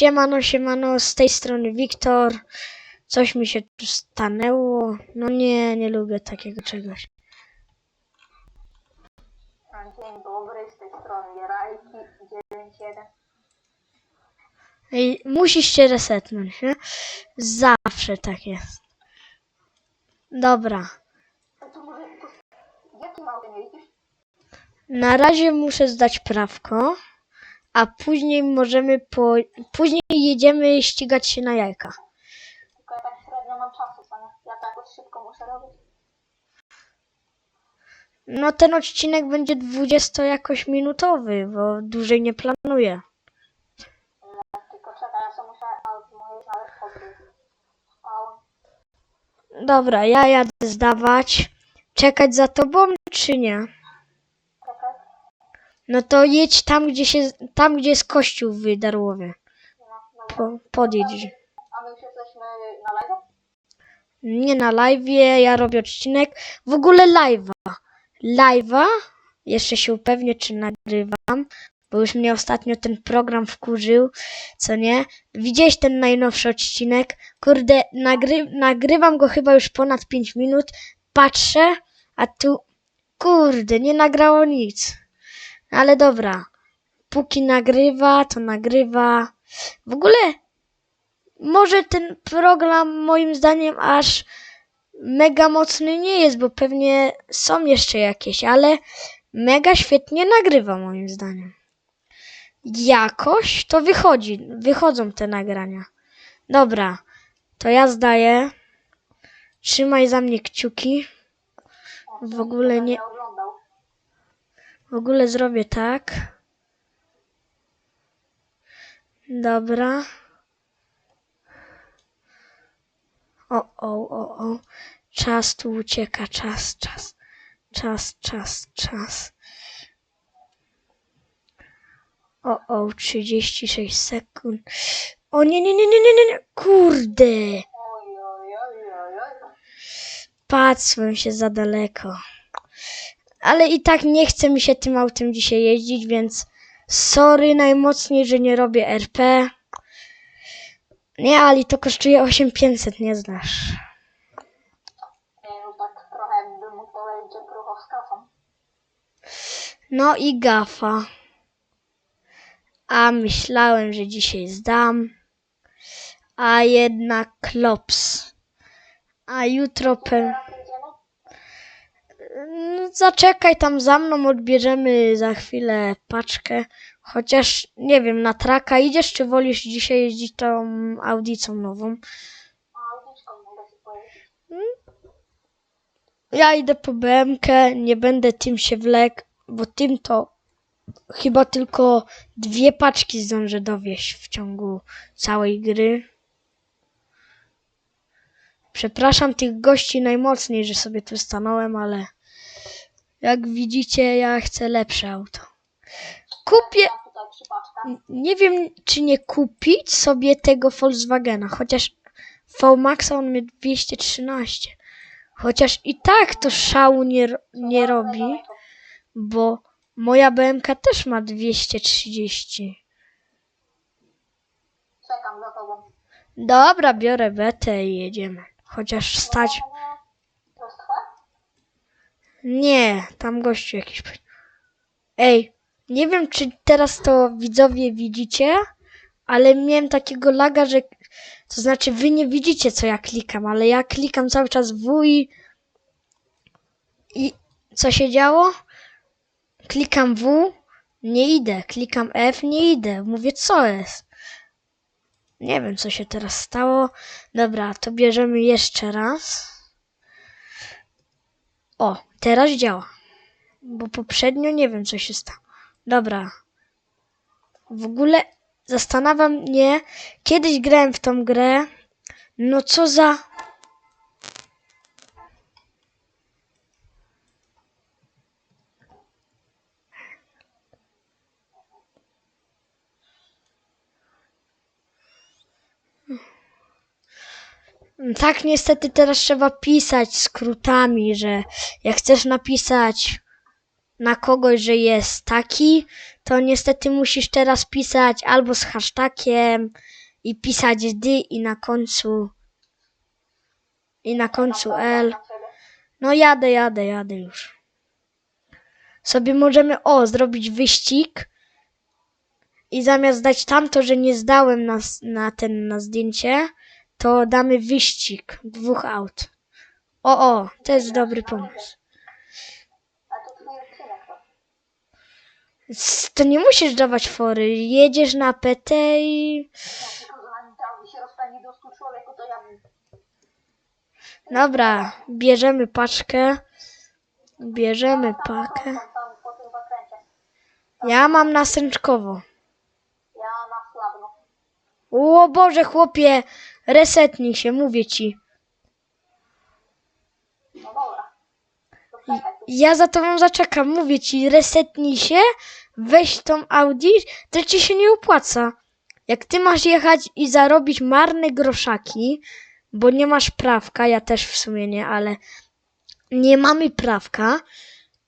Siemano, siemano, z tej strony Wiktor. Coś mi się tu stanęło. No nie, nie lubię takiego czegoś. Dzień dobry, z tej strony Rajki 91. Ej, musisz się resetnąć, nie? Zawsze tak jest. Dobra. Na razie muszę zdać prawko, a później możemy po... Później jedziemy ścigać się na jajka. Tylko ja tak średnio mam czasu, co nie? Ja jakoś szybko muszę robić. No ten odcinek będzie 20 jakoś minutowy, bo dłużej nie planuję. Tylko czekaj, ja sobie muszę auto moje znaleźć podróż. Spałem. Dobra, ja jadę zdawać. Czekać za tobą, czy nie? Czekaj. No to jedź tam, gdzie się, tam, gdzie jest kościół w Darłowie. No. Po, podjedź. A my już jesteśmy na live? Nie na live, ja robię odcinek. W ogóle live'a. Live'a. Jeszcze się upewnię, czy nagrywam. Bo już mnie ostatnio ten program wkurzył, co nie? Widziałeś ten najnowszy odcinek? Kurde, nagry, nagrywam go chyba już ponad 5 minut. Patrzę, a tu, kurde, nie nagrało nic. Ale dobra. Póki nagrywa, to nagrywa. W ogóle może ten program moim zdaniem aż mega mocny nie jest, bo pewnie są jeszcze jakieś, ale mega świetnie nagrywa moim zdaniem. Jakoś to wychodzi, wychodzą te nagrania. Dobra, to ja zdaję. Trzymaj za mnie kciuki. W ogóle nie, w ogóle zrobię tak. Dobra. O, o, o, o. Czas tu ucieka, czas, czas. Czas, czas, czas. O, o, 36 sekund. O nie, nie, nie, nie, nie, nie. Kurde. Patrzyłem się za daleko. Ale i tak nie chce mi się tym autem dzisiaj jeździć, więc sorry najmocniej, że nie robię RP. Nie, Ali, to kosztuje 8500, nie znasz. Nie, no tak trochę bym mógł powiedzieć, że krucho z kasą. No i gafa. A myślałem, że dzisiaj zdam. A jednak klops. A jutro pe... No, zaczekaj tam za mną, odbierzemy za chwilę paczkę. Chociaż nie wiem, na traka idziesz, czy wolisz dzisiaj jeździć tą audicą nową? Powiedzieć. Ja idę po BMK, nie będę tym się wlekł, bo tym to chyba tylko dwie paczki zdążę dowieść w ciągu całej gry. Przepraszam tych gości najmocniej, że sobie tu stanąłem, ale jak widzicie, ja chcę lepsze auto. Kupię, nie wiem czy nie kupić sobie tego Volkswagena, chociaż V-Maxa on mnie 213. Chociaż i tak to szału nie, nie robi, bo moja BMK też ma 230. Czekam za tobą. Dobra, biorę betę i jedziemy. Chociaż stać. Nie, tam gościu jakiś. Ej, nie wiem czy teraz to widzowie widzicie, ale miałem takiego laga, że. To znaczy, wy nie widzicie co ja klikam, ale ja klikam cały czas W i. I co się działo? Klikam W, nie idę. Klikam F, nie idę. Mówię, co jest? Nie wiem, co się teraz stało. Dobra, to bierzemy jeszcze raz. O, teraz działa. Bo poprzednio nie wiem, co się stało. Dobra. W ogóle zastanawiam mnie, kiedyś grałem w tą grę. No co za. Tak, niestety teraz trzeba pisać skrótami, że jak chcesz napisać na kogoś, że jest taki, to niestety musisz teraz pisać albo z hashtagiem i pisać d i na końcu i na końcu L. No jadę, jadę, jadę już. Sobie możemy, o, zrobić wyścig i zamiast dać tamto, że nie zdałem na, na ten, na zdjęcie, to damy wyścig dwóch aut. O, o, to jest dobry pomysł. To nie musisz dawać fory, jedziesz na PT i... Ja tylko zanim ta Audi się rozpędzi do 100 człowieku, to ja bym... Dobra, bierzemy paczkę. Bierzemy pakę. Ja mam nasęczkowo. Ja na słabno. O Boże, chłopie, resetnij się, mówię ci. Ja za tobą zaczekam, mówię ci, resetnij się, weź tą Audi, to ci się nie opłaca. Jak ty masz jechać i zarobić marne groszaki, bo nie masz prawka, ja też w sumie nie, ale nie mamy prawka,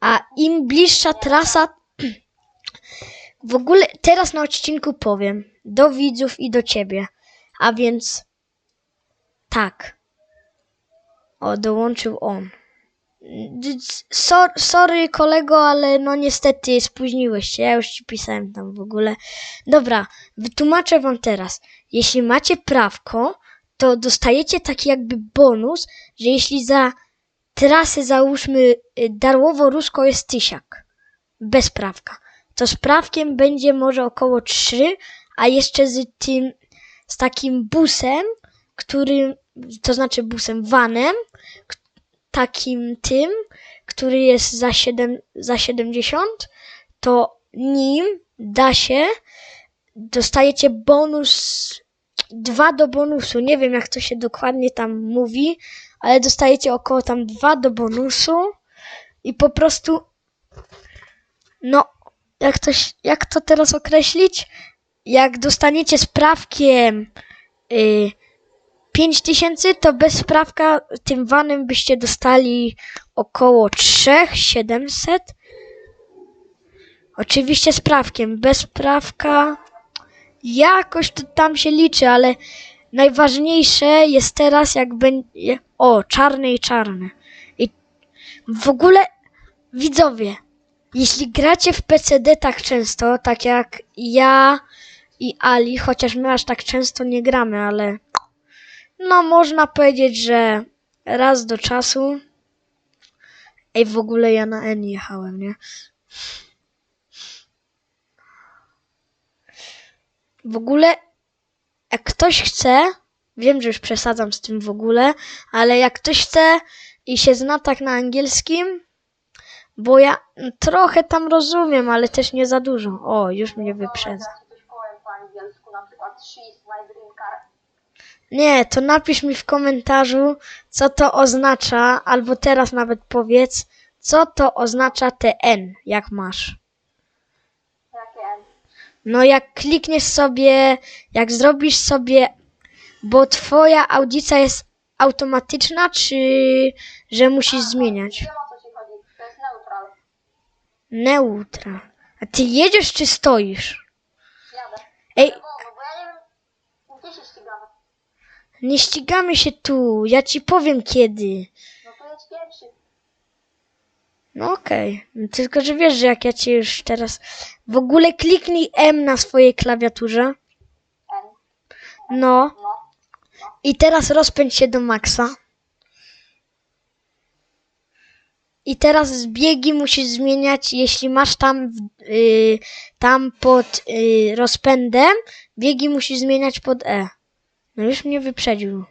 a im bliższa trasa, w ogóle teraz na odcinku powiem, do widzów i do ciebie, a więc tak. O, dołączył on. So, sorry kolego, ale no niestety spóźniłeś się. Ja już ci pisałem tam w ogóle. Dobra, wytłumaczę wam teraz. Jeśli macie prawko, to dostajecie taki jakby bonus, że jeśli za trasę załóżmy y, Darłowo-Rusko jest tysiak. Bez prawka. To z prawkiem będzie może około 3, a jeszcze z tym, z takim busem, którym, to znaczy busem, vanem, takim tym, który jest za, 7, za 70, to nim da się, dostajecie bonus, dwa do bonusu. Nie wiem, jak to się dokładnie tam mówi, ale dostajecie około tam dwa do bonusu i po prostu, no, jak to, jak to teraz określić? Jak dostaniecie sprawkiem y, 5000, to bez sprawka tym vanem byście dostali około 3700. Oczywiście z prawkiem, bez prawka jakoś to tam się liczy, ale najważniejsze jest teraz jak będzie... O, czarne i czarne. I w ogóle widzowie, jeśli gracie w PCD tak często, tak jak ja i Ali, chociaż my aż tak często nie gramy, ale no można powiedzieć, że raz do czasu. Ej, w ogóle ja na N jechałem, nie? W ogóle, jak ktoś chce, wiem, że już przesadzam z tym w ogóle, ale jak ktoś chce i się zna tak na angielskim, bo ja trochę tam rozumiem, ale też nie za dużo. O, już mnie wyprzedza. Powiem po angielsku, na przykład she's my dream car. Nie, to napisz mi w komentarzu, co to oznacza, albo teraz nawet powiedz, co to oznacza te N, jak masz. Jakie N? No jak klikniesz sobie, jak zrobisz sobie, bo twoja audycja jest automatyczna, czy że musisz zmieniać? Wiem o co ci chodzi. To jest neutral. Neutra. A ty jedziesz czy stoisz? Jadę. Ej, no bo ja nie wiem, gdzie się ścigamy. Nie ścigamy się tu, ja ci powiem kiedy. No to jedź pierwszy. No okej, No tylko że wiesz, że jak ja cię już teraz... W ogóle kliknij M na swojej klawiaturze. N. No. No. I teraz rozpędź się do maksa. I teraz zbiegi musisz zmieniać, jeśli masz tam, w- y, tam pod y, rozpędem, biegi musisz zmieniać pod E. No już mnie wyprzedził.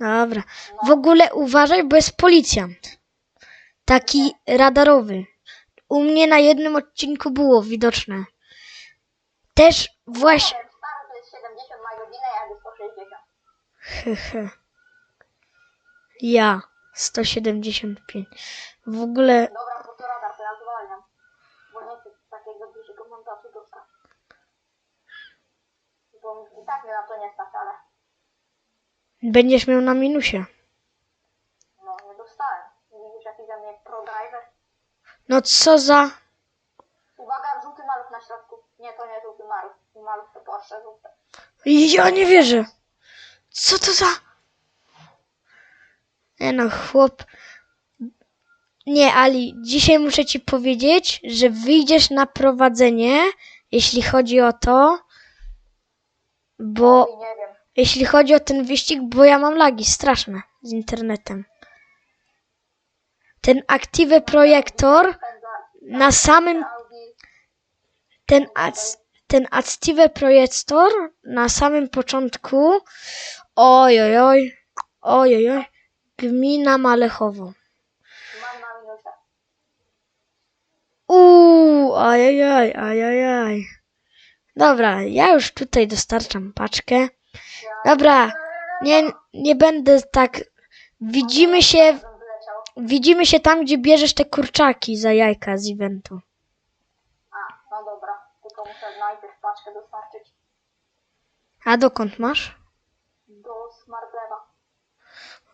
Dobra. W ogóle uważaj, bo jest policjant. Taki radarowy. U mnie na jednym odcinku było widoczne. Też właśnie... Powiem, stary to jest 70 na godzinę, ja jadę 160. Hehe. Ja 175. W ogóle Dobra, bo to radar, to ja zwalniam. Bo nie chcę takiego dużego montażu dostać. bo i tak mnie na to nie stać, ale Będziesz miał na minusie. no nie dostałem. Widzisz jaki ze mnie pro driver? No co za... Uwaga, żółty maluch na środku. Nie, to nie żółty maluch. Maluch to Porsche żółty. Ja nie wierzę. Co to za... Nie no, chłop... Nie, Ali, dzisiaj muszę ci powiedzieć, że wyjdziesz na prowadzenie, jeśli chodzi o to, bo nie wiem. jeśli chodzi o ten wyścig, bo ja mam lagi straszne z internetem. Ten Active Projektor na samym ten, ac, ten Active Projektor na samym początku oj, oj, oj, oj, oj, oj, gmina Malechowo. Uuu, ajajaj, ajajaj. Dobra, ja już tutaj dostarczam paczkę. Dobra, nie, nie będę tak... Widzimy się, widzimy się tam, gdzie bierzesz te kurczaki za jajka z eventu. A, no dobra. Tylko muszę najpierw paczkę dostarczyć A dokąd masz? do Smartlewa.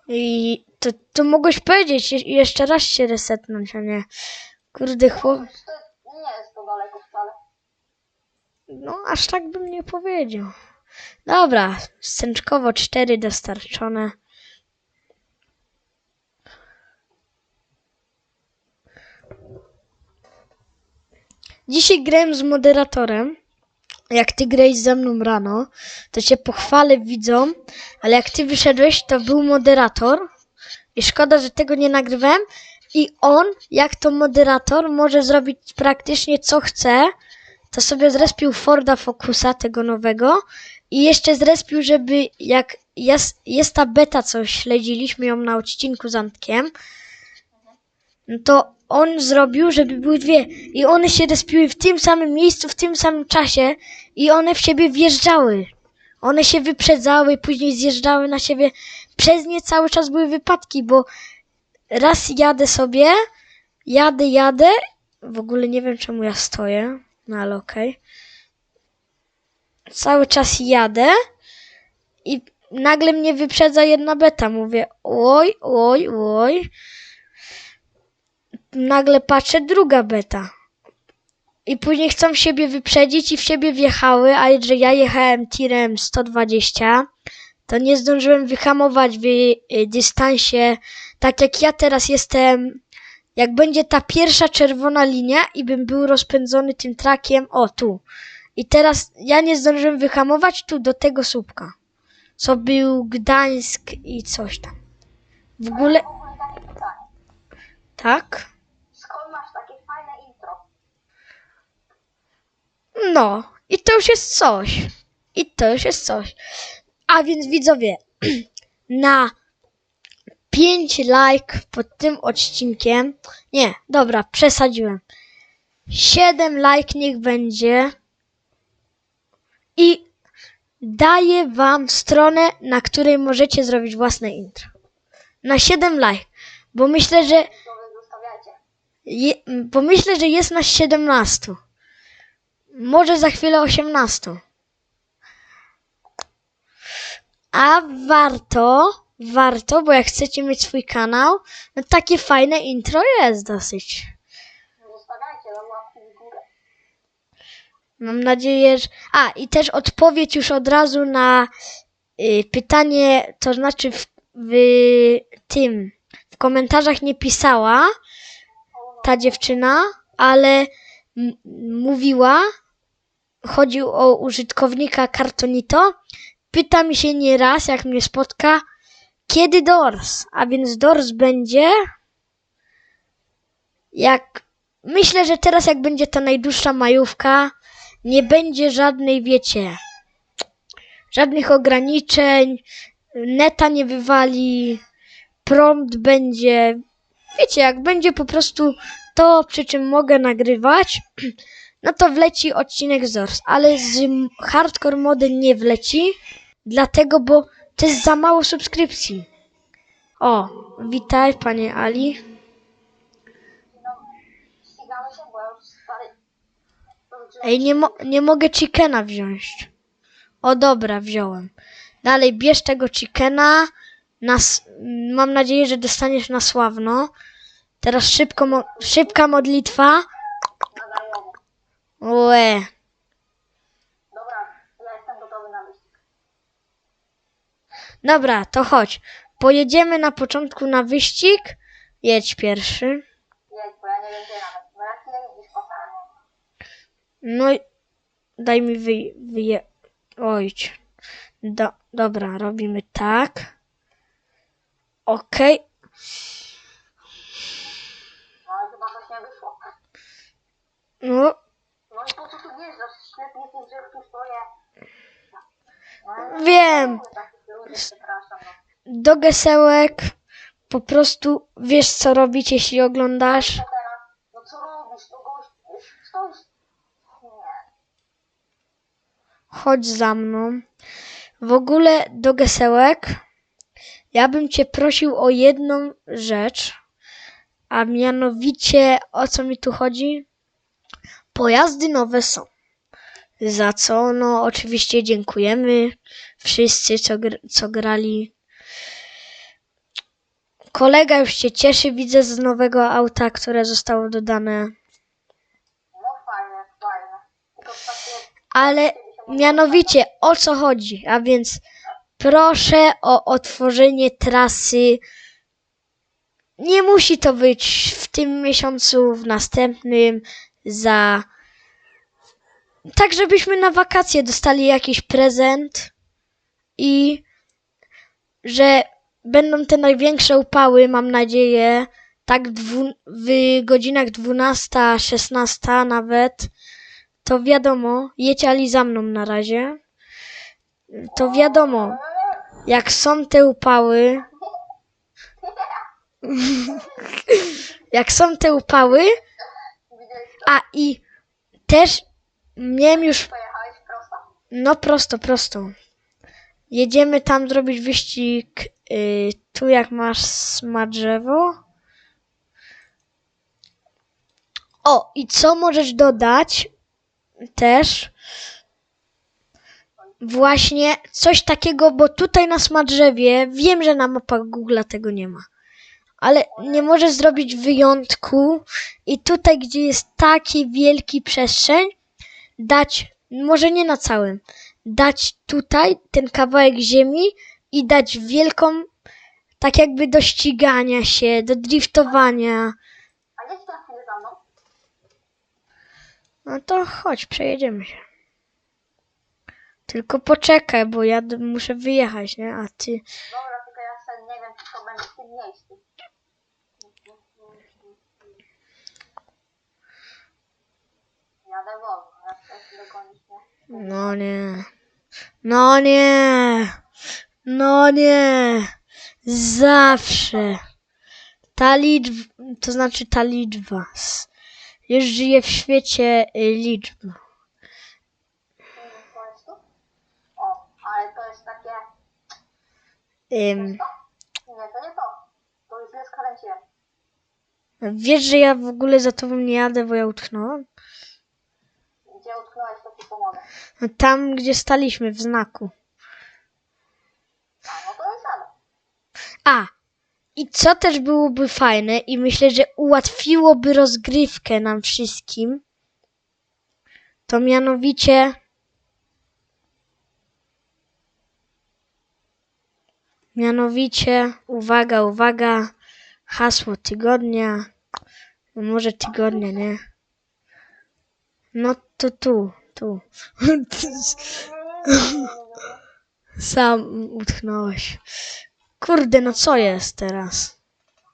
I to, to mogłeś powiedzieć, je, jeszcze raz się resetnąć, a nie... Kurde, chłop... To nie jest to daleko wcale. No, aż tak bym nie powiedział. Dobra, stęczkowo cztery dostarczone. Dzisiaj grałem z moderatorem. Jak ty grałeś ze mną rano, to cię pochwalę widzom, ale jak ty wyszedłeś, to był moderator. I szkoda, że tego nie nagrywałem. I on, jak to moderator, może zrobić praktycznie co chce to sobie zrespił Forda Focusa, tego nowego i jeszcze zrespił, żeby jak jest, jest ta beta, co śledziliśmy ją na odcinku z Antkiem, to on zrobił, żeby były dwie i one się respiły w tym samym miejscu, w tym samym czasie i one w siebie wjeżdżały. One się wyprzedzały, później zjeżdżały na siebie. Przez nie cały czas były wypadki, bo raz jadę sobie, jadę, jadę, w ogóle nie wiem czemu ja stoję, no ale okej. Cały czas jadę i nagle mnie wyprzedza jedna beta. Mówię, oj, oj, oj. Nagle patrzę, druga beta. I później chcą siebie wyprzedzić i w siebie wjechały, a że ja jechałem tirem 120, to nie zdążyłem wyhamować w y, dystansie. Tak jak ja teraz jestem jak będzie ta pierwsza czerwona linia i bym był rozpędzony tym trakiem, o tu. I teraz ja nie zdążyłem wyhamować tu do tego słupka. Co był Gdańsk i coś tam. W ogóle, tak? Skąd masz takie fajne intro? No, i to już jest coś. I to już jest coś. A więc widzowie, na 5 like pod tym odcinkiem. Nie, dobra, przesadziłem. 7 like niech będzie. I daję wam stronę, na której możecie zrobić własne intro. Na 7 like. Bo myślę, że je, bo myślę, że jest nas 17. Może za chwilę 18. A warto, warto, bo jak chcecie mieć swój kanał, no takie fajne intro jest dosyć. Górę. Mam nadzieję, że. A, i też odpowiedź już od razu na y, pytanie, to znaczy w, w tym, w komentarzach nie pisała ta dziewczyna, ale mówiła, chodził o użytkownika Kartonito, pyta mi się nieraz, jak mnie spotka, kiedy Dors, a więc Dors będzie jak myślę, że teraz jak będzie ta najdłuższa majówka, nie będzie żadnej, wiecie, żadnych ograniczeń, neta nie wywali, prompt będzie, wiecie, jak będzie po prostu to, przy czym mogę nagrywać, no to wleci odcinek z Dors, ale z hardcore mody nie wleci, dlatego, bo to jest za mało subskrypcji. O, witaj, panie Ali. Ej, nie, mo- nie mogę chickena wziąć. O dobra, wziąłem. Dalej, bierz tego chickena. Na, s- mam nadzieję, że dostaniesz na sławno. Teraz szybko, mo- szybka modlitwa. Łe. Dobra, ja jestem gotowy na wyścig. Dobra, to chodź. Pojedziemy na początku na wyścig. Jedź pierwszy. Jedź, bo ja nie wiem nawet. No i daj mi wy, wyje... Ojć. Do, dobra, robimy tak. Okej. No. No, No i po co tu wjeżdżasz? Świetnie tych drzew tu stoję. No, Wiem. Przepraszam. No. do gesełek. Po prostu wiesz co robić, jeśli oglądasz. No co robisz? To gość... Stoisz... Nie. Chodź za mną. W ogóle do gesełek. Ja bym cię prosił o jedną rzecz. A mianowicie o co mi tu chodzi? Pojazdy nowe są. Za co? No, oczywiście dziękujemy wszyscy, co, gr- co grali. Kolega już się cieszy, widzę z nowego auta, które zostało dodane. No fajne, fajne. Tylko takie... Ale mianowicie o co chodzi? A więc proszę o otworzenie trasy. Nie musi to być w tym miesiącu, w następnym, za. Tak, żebyśmy na wakacje dostali jakiś prezent i że będą te największe upały, mam nadzieję, tak dwu, w godzinach 12, 16 nawet to wiadomo, jedź Ali za mną na razie. To wiadomo, jak są te upały, jak są te upały, a i też miałem już, pojechałeś prosto? no prosto, prosto. Jedziemy tam zrobić wyścig, y, tu jak masz sma drzewo. O, i co możesz dodać też? Właśnie coś takiego, bo tutaj na Smadrzewie wiem, że na mapach Google tego nie ma. Ale nie możesz zrobić wyjątku i tutaj, gdzie jest taki wielki przestrzeń, dać, może nie na całym, dać tutaj ten kawałek ziemi i dać wielką, tak jakby do ścigania się, do driftowania. A na chwilę za mną. No to chodź, przejedziemy się. Tylko poczekaj, bo ja d- muszę wyjechać, nie? A ty. Dobra, tylko ja sobie nie wiem, czy to będzie w tym miejscu. Jadę wolno, ja chcę dogonić. No nie. No nie. No nie. Zawsze. Ta liczba, to znaczy ta liczba. Już żyje w świecie y, liczb. O, ale to jest takie... Ym, To? Nie, to nie to. To już źle skręciłem. wiesz, że ja w ogóle za tobą nie jadę, bo ja utknąłem? Gdzie utknąłeś, to ci pomogę. No Tam, gdzie staliśmy w znaku. A, no to jest. A, i co też byłoby fajne i myślę, że ułatwiłoby rozgrywkę nam wszystkim, to mianowicie mianowicie, uwaga, uwaga, hasło tygodnia, no może tygodnia, nie? No to tu, tu. Sam utknąłeś. Kurde, no co jest teraz?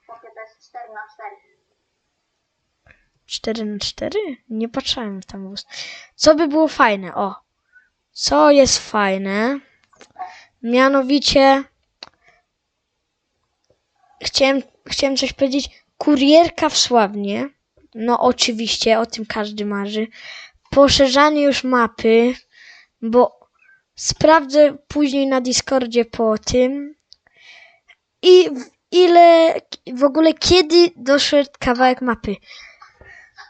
Chłopie, to jest 4 na 4. 4 na 4? Nie patrzyłem w tam. Co by było fajne? O. Co jest fajne? Mianowicie chciałem, chciałem coś powiedzieć. Kurierka w Sławnie. No oczywiście, o tym każdy marzy. Poszerzanie już mapy, bo sprawdzę później na Discordzie po tym. I ile, w ogóle kiedy doszedł kawałek mapy.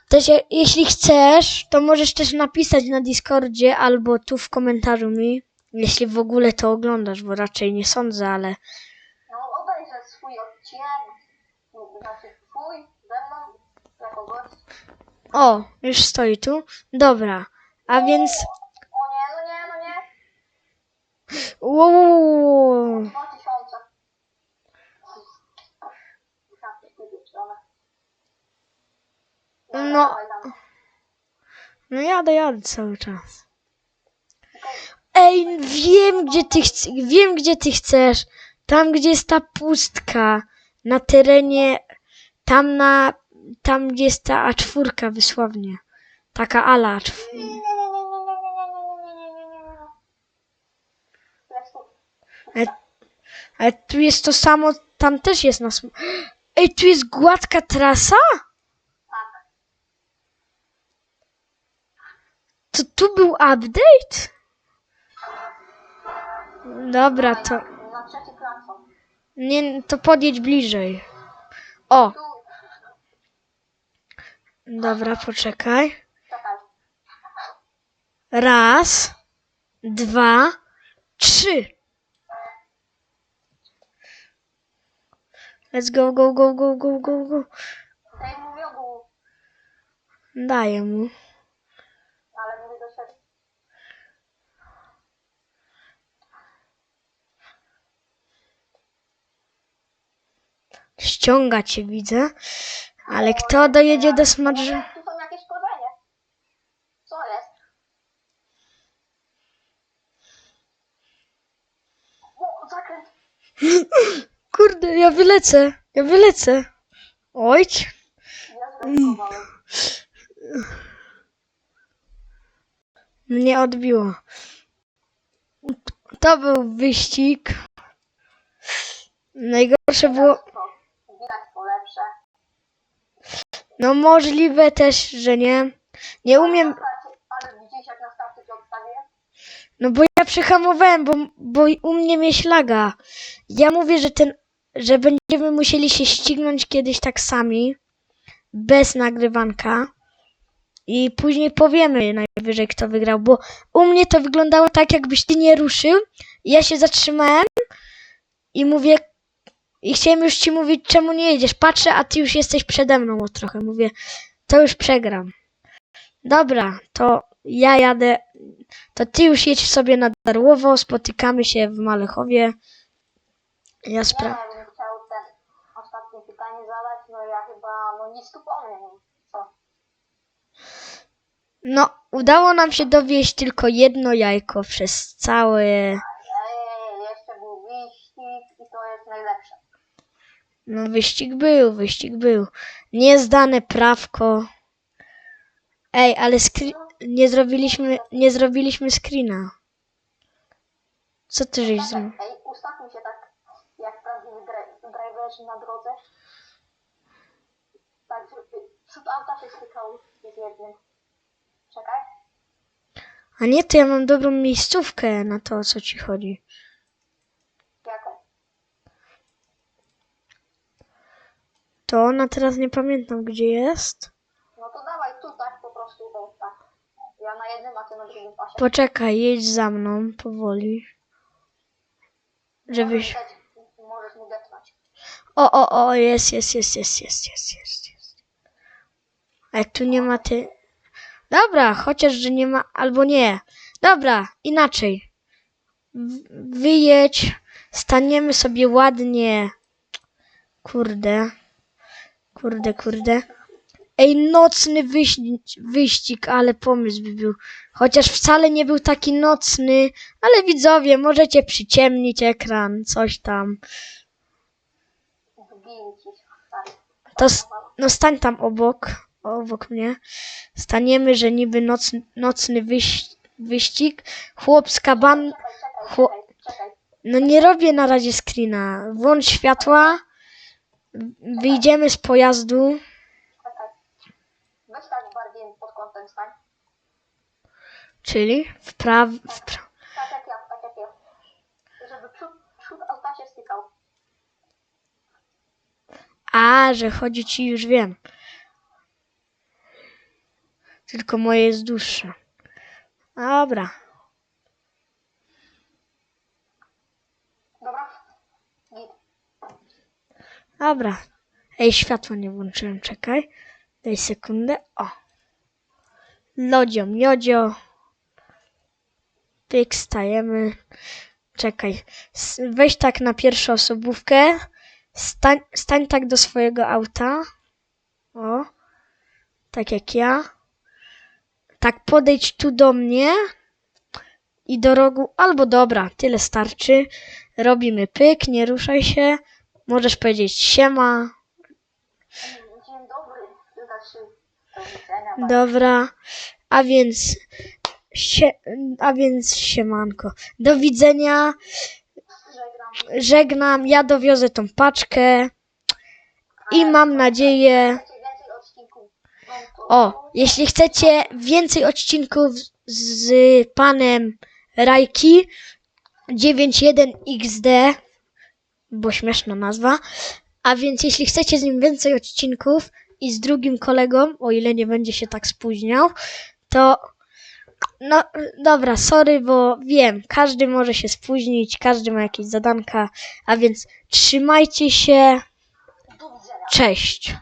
Też je- jeśli chcesz, to możesz też napisać na Discordzie albo tu w komentarzu mi, Jeśli w ogóle to oglądasz, bo raczej nie sądzę, ale No obejrzę swój odcinek, znaczy twój, ze mną, jako gość. O, już stoi tu. Dobra, a więc O nie, no nie, no nie. No. No jadę, jadę cały czas. Ej, wiem gdzie ty chcesz, wiem gdzie ty chcesz. Tam gdzie jest ta pustka. Na terenie, tam na, tam jest ta A4 wysłownie. Taka ala A4. Ale, tu jest to samo, tam też jest nas. Ej, tu jest gładka trasa? To tu był update? Dobra, to. Nie, to podjedź bliżej. O! Dobra, poczekaj. czekaj. Raz, dwa, trzy. Let's go, go, go, go, go, go, go. Daj mu miodu, Daję mu. ale mówię do siebie. Ściąga cię, widzę. Ale kto dojedzie do smadrze? Tu są jakieś korzenie. Co jest? O, zakręt. Kurde, ja wylecę, ja wylecę. Oj, Ja zrezygnowałem. mnie odbiło. To był wyścig. Najgorsze było... Widać lepsze. No możliwe też, że nie. Nie umiem, Ale widzisz jak na no bo ja przyhamowałem, bo, bo u mnie mnie ślaga. Ja mówię, że ten, że będziemy musieli się ścignąć kiedyś tak sami, bez nagrywanka. I później powiemy najwyżej, kto wygrał, bo u mnie to wyglądało tak, jakbyś ty nie ruszył. Ja się zatrzymałem i mówię, i chciałem już ci mówić, czemu nie jedziesz. Patrzę, a ty już jesteś przede mną o trochę. Mówię, to już przegram. Dobra, to ja jadę. To ty już jedź sobie na Darłowo, spotykamy się w Malechowie. Ja spra... Ja bym chciał ten ostatnie pytanie zadać, no ja chyba, no nic tu powiem. Co? No, udało nam się dowieść tylko jedno jajko przez całe. Ej, jeszcze był wyścig i to jest najlepsze. No, wyścig był, wyścig był. Niezdane prawko. Ej, ale nie zrobiliśmy, nie zrobiliśmy screena. Co ty żeś zrobił? Ej, ustawmy się tak, jak prawdziwi dra- driverzy na drodze. Tak, żeby przód auta się stykał z jednym. Czekaj. A nie, to ja mam dobrą miejscówkę na to, o co ci chodzi. To ona teraz nie pamiętam, gdzie jest. No to dawaj tu tak po prostu, bo tak. Ja na jednym, a ty na drugim pasie. Poczekaj, jedź za mną powoli. Żebyś. Możesz, dać- możesz mu depnąć. O, o, o, jest, jest, jest, jest, jest, jest, jest, jest. A jak tu nie ma ty. Dobra, chociaż, że nie ma, albo nie. Dobra, inaczej. W- Wyjedź, staniemy sobie ładnie. Kurde. Kurde, kurde. Ej, nocny wyścig, wyścig, ale pomysł by był. Chociaż wcale nie był taki nocny, ale widzowie, możecie przyciemnić ekran, coś tam. To no stań tam obok, obok mnie. Staniemy, że niby noc, nocny wyś, wyścig. Chłopska ban... Czekaj, czekaj, Chło-. No nie robię na razie screena. Włącz światła. Wyjdziemy z pojazdu. Weź tak bardziej pod kątem stań. Czyli w praw... W pra... Tak jak ja, tak jak ja. Żeby przód, przód auta się stykał. A, że chodzi ci, już wiem. Tylko moje jest dłuższe. Dobra. Dobra. Ej, światło nie włączyłem, czekaj. Daj sekundę. O. Lodzio, miodzio. Pyk, stajemy. Czekaj. Weź tak na pierwszą osobówkę. Stań, stań tak do swojego auta. O. Tak jak ja. Tak podejdź tu do mnie. I do rogu. Albo dobra, tyle starczy. Robimy pyk, nie ruszaj się. Możesz powiedzieć siema. Dzień dobry. Dobra. A więc. A więc siemanko. Do widzenia. Żegnam. Ja dowiozę tą paczkę. I mam nadzieję. O, jeśli chcecie więcej odcinków z panem Rajki 91XD, bo śmieszna nazwa, a więc jeśli chcecie z nim więcej odcinków i z drugim kolegą, o ile nie będzie się tak spóźniał, to no dobra, sorry, bo wiem, każdy może się spóźnić, każdy ma jakieś zadanka, a więc trzymajcie się, cześć.